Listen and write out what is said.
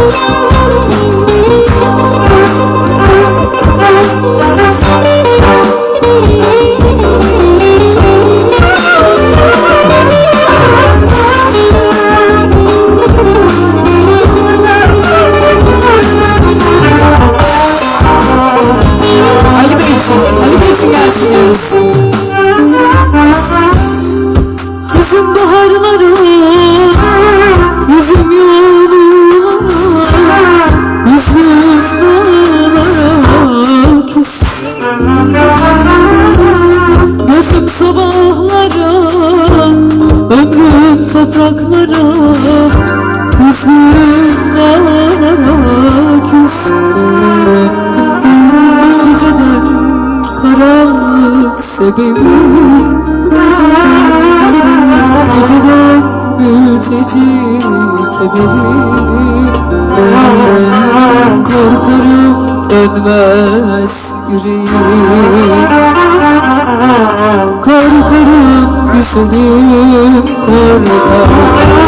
Oh, oh, oh, topraklara, yüzüm dağlara küs. Geceden karanlık sebebim Geceden mülteci kederim Korkarım dönmez yüreğim seni korkar